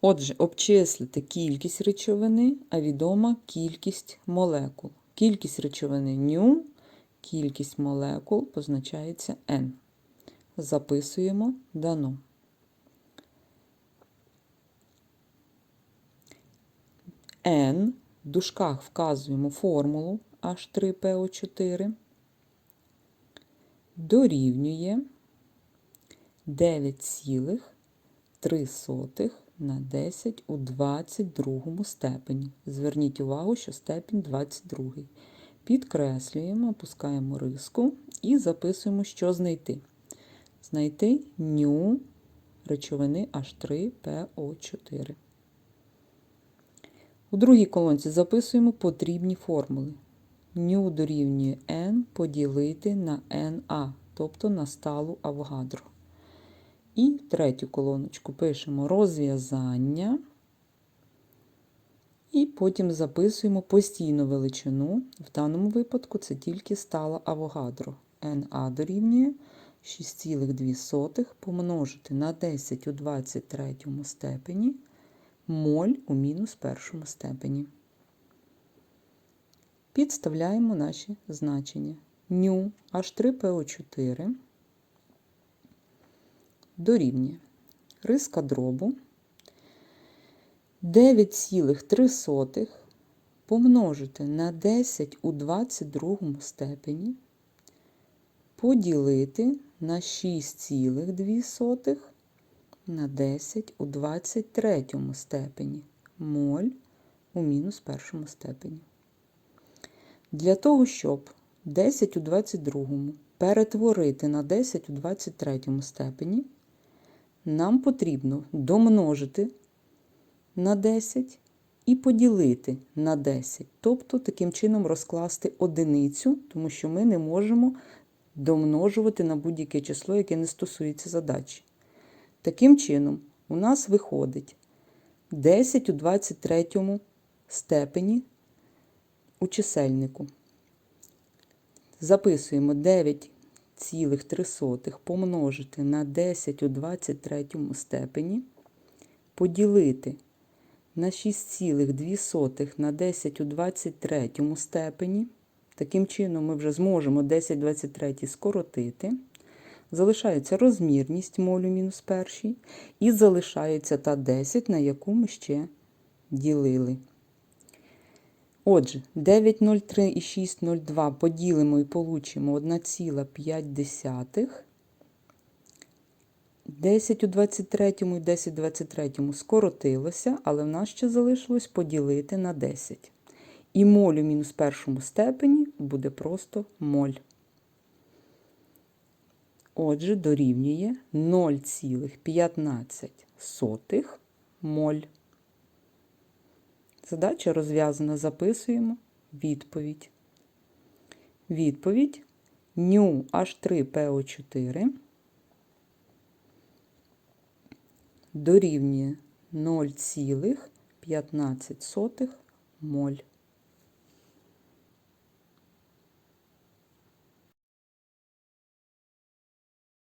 Отже, обчислити кількість речовини, а відома кількість молекул. Кількість речовини ню, кількість молекул позначається N. Записуємо дано. N в дужках вказуємо формулу H3PO4 дорівнює 9,3 на 10 у 22 степені. Зверніть увагу, що степінь 22. Підкреслюємо, опускаємо риску і записуємо, що знайти. Знайти ню речовини H3PO4. У другій колонці записуємо потрібні формули. Ню дорівнює n поділити на NA, тобто на сталу Авгадро. І третю колоночку пишемо розв'язання. І потім записуємо постійну величину. В даному випадку це тільки стала Авогадро. NA дорівнює 6,2 помножити на 10 у 23 степені моль у мінус першому степені. Підставляємо наші значення. Ню H3PO4 дорівнює риска дробу 9,3 помножити на 10 у 22 степені, поділити на 6,2 на 10 у 23 степені моль у мінус першому степені. Для того, щоб 10 у 22 перетворити на 10 у 23 степені, нам потрібно домножити на 10 і поділити на 10. Тобто, таким чином розкласти одиницю, тому що ми не можемо домножувати на будь-яке число, яке не стосується задачі. Таким чином, у нас виходить 10 у 23 степені у чисельнику. Записуємо 9,3 помножити на 10 у 23 степені, поділити на 6,2 на 10 у 23 степені. Таким чином, ми вже зможемо 10 23 скоротити. Залишається розмірність молю мінус першій, і залишається та 10, на яку ми ще ділили. Отже, 9,03 і 6,02 поділимо і получимо 1,5. 10 у 23 і 10 у 23 скоротилося, але в нас ще залишилось поділити на 10. І моль у мінус першому степені буде просто моль. Отже, дорівнює 0,15 моль. Задача розв'язана, записуємо відповідь. Відповідь ню H3PO4 дорівнює 0,15 моль.